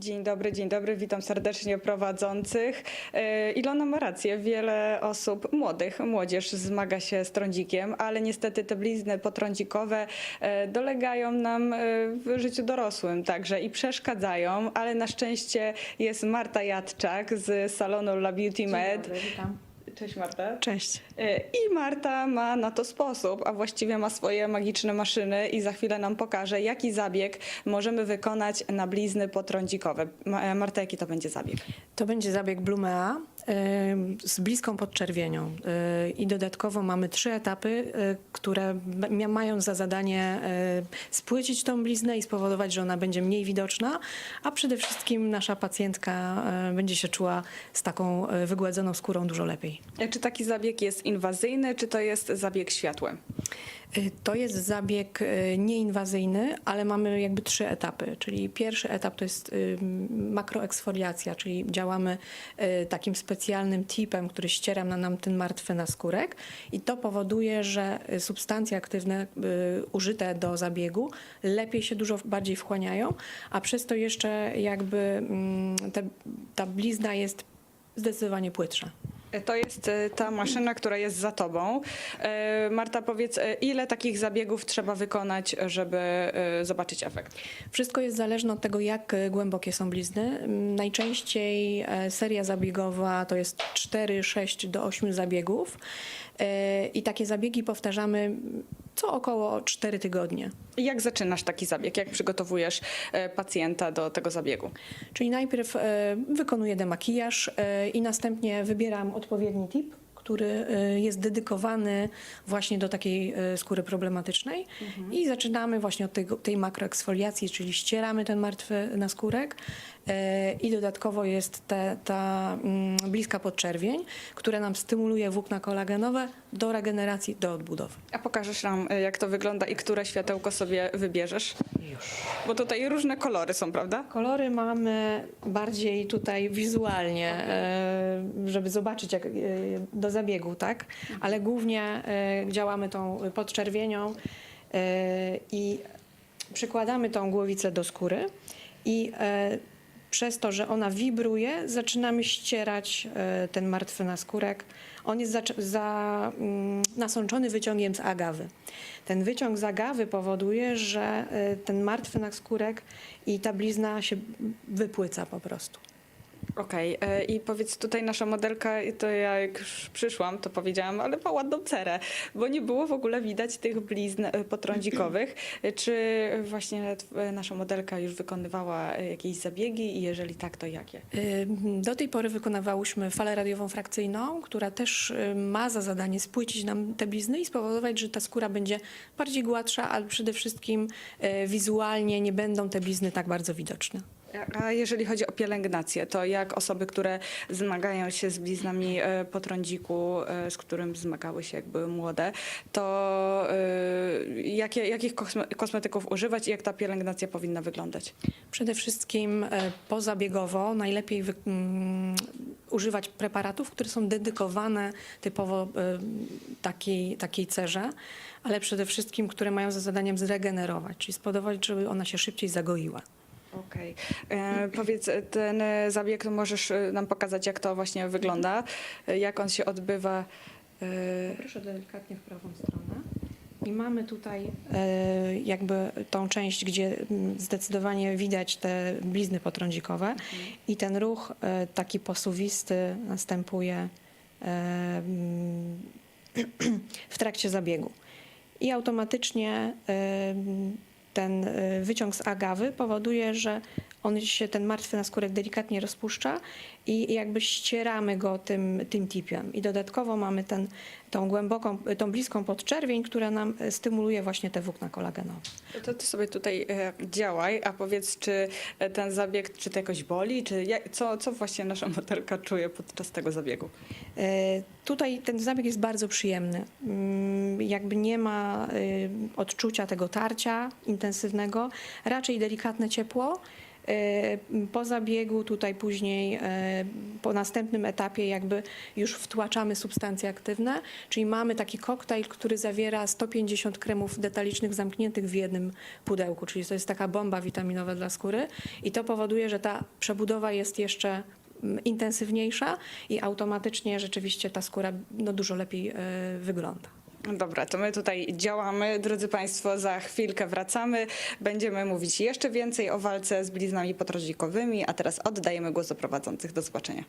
Dzień dobry, dzień dobry, witam serdecznie prowadzących. E, Ilona ma rację, wiele osób, młodych, młodzież zmaga się z trądzikiem, ale niestety te blizny potrądzikowe e, dolegają nam e, w życiu dorosłym także i przeszkadzają, ale na szczęście jest Marta Jadczak z salonu La Beauty Med. witam. Cześć Marta. Cześć. E, I Marta ma na to sposób, a właściwie ma swoje magiczne maszyny i za chwilę nam pokaże, jaki zabieg możemy wykonać na blizny potrądzikowe. E, Marta, jaki to będzie zabieg? To będzie zabieg Blumea z bliską podczerwienią. Y, I dodatkowo mamy trzy etapy, y, które mają za zadanie y, spłycić tą bliznę i spowodować, że ona będzie mniej widoczna, a przede wszystkim nasza pacjentka y, będzie się czuła z taką y, wygładzoną skórą dużo lepiej. Czy taki zabieg jest inwazyjny, czy to jest zabieg światłem? Y, To jest zabieg y, nieinwazyjny, ale mamy jakby trzy etapy. Czyli pierwszy etap to jest makroeksfoliacja, czyli działamy y, takim specjalnym tipem, który ściera na nam ten martwy naskórek i to powoduje, że substancje aktywne użyte do zabiegu lepiej się dużo bardziej wchłaniają, a przez to jeszcze jakby ta blizna jest zdecydowanie płytsza. To jest e, ta maszyna, która jest za tobą. E, Marta, powiedz, e, ile takich zabiegów trzeba wykonać, żeby zobaczyć efekt? Wszystko jest zależne od tego, jak głębokie są blizny. Mm, Najczęściej seria zabiegowa to jest 4, 6 do 8 zabiegów. I takie zabiegi powtarzamy co około 4 tygodnie. Jak zaczynasz taki zabieg? Jak przygotowujesz e, pacjenta do tego zabiegu? Czyli najpierw e, wykonuję demakijaż e, i następnie wybieram odpowiedni tip, który jest dedykowany właśnie do takiej skóry problematycznej. I zaczynamy właśnie od tego, tej makroeksfoliacji, czyli ścieramy ten martwy naskórek i dodatkowo jest te, ta mm, bliska podczerwień, która nam stymuluje włókna kolagenowe do regeneracji, do odbudowy. A pokażesz nam, e, jak to wygląda i które światełko sobie wybierzesz? Już. Bo tutaj różne kolory są, prawda? Kolory mamy bardziej tutaj wizualnie, e, żeby zobaczyć jak, e, do zabiegu, tak? Ale głównie działamy tą podczerwienią i przykładamy tą głowicę do skóry i przez to, że ona wibruje, zaczynamy ścierać e, ten martwy naskórek. On jest za, za, mm, nasączony wyciągiem z agawy. Ten wyciąg z agawy powoduje, że e, ten martwy naskórek i ta blizna się wypłyca po prostu. Okej, e, i powiedz tutaj nasza modelka, to ja jak już przyszłam, to powiedziałam, ale ma ładną cerę, bo nie było w ogóle widać tych blizn e, potrądzikowych. E, Czy właśnie nasza modelka już wykonywała jakieś zabiegi i jeżeli tak, to jakie? Do tej pory wykonywałyśmy falę radiową frakcyjną, która też ma za zadanie spłycić nam te blizny i spowodować, że ta skóra będzie bardziej gładsza, ale przede wszystkim wizualnie nie będą te blizny tak bardzo widoczne. A- jeżeli chodzi o pielęgnację, to jak osoby, które zmagają się z bliznami e, po trądziku, e, z którym zmagały się jak były młode, to e, jakie, jakich kosme- kosmetyków używać i jak ta pielęgnacja powinna wyglądać? Przede wszystkim pozabiegowo najlepiej wy, mm, używać preparatów, które są dedykowane typowo e, takiej, takiej cerze, ale przede wszystkim, które mają za zadaniem zregenerować, czyli spowodować, żeby ona się szybciej zagoiła. Okej. E, Powiedz, ten e, zabieg to możesz e, nam pokazać, jak to właśnie wygląda, e, jak on się odbywa. e, Proszę delikatnie w prawą stronę. I mamy tutaj e, jakby tą część, gdzie mm, zdecydowanie widać te blizny potrądzikowe i ten ruch e, taki posuwisty następuje e, mm, w trakcie zabiegu. I automatycznie e, ten e, wyciąg z agawy powoduje, że on się, ten martwy naskórek delikatnie rozpuszcza i jakby ścieramy go tym, tym tipem. I dodatkowo mamy ten, tą głęboką, tą bliską podczerwień, która nam e, stymuluje właśnie te włókna kolagenowe. To ty sobie tutaj e, działaj, a powiedz, czy e, ten zabieg, czy to jakoś boli, czy jak, co, co właśnie nasza modelka czuje podczas tego zabiegu? Tutaj ten zabieg jest bardzo przyjemny. Mm, Jakby nie ma odczucia tego tarcia intensywnego, raczej delikatne ciepło. E, Po zabiegu tutaj później e, po następnym etapie jakby już wtłaczamy substancje aktywne, czyli mamy taki koktajl, który zawiera 150 kremów detalicznych zamkniętych w jednym pudełku, czyli to jest taka bomba witaminowa dla skóry i to powoduje, że ta przebudowa jest jeszcze mm, intensywniejsza i automatycznie rzeczywiście ta skóra no, dużo lepiej e, wygląda. Dobra, to my tutaj działamy. Drodzy Państwo, za chwilkę wracamy. Będziemy mówić jeszcze więcej o walce z bliznami potrądzikowymi, a teraz oddajemy głos do prowadzących. Do zobaczenia.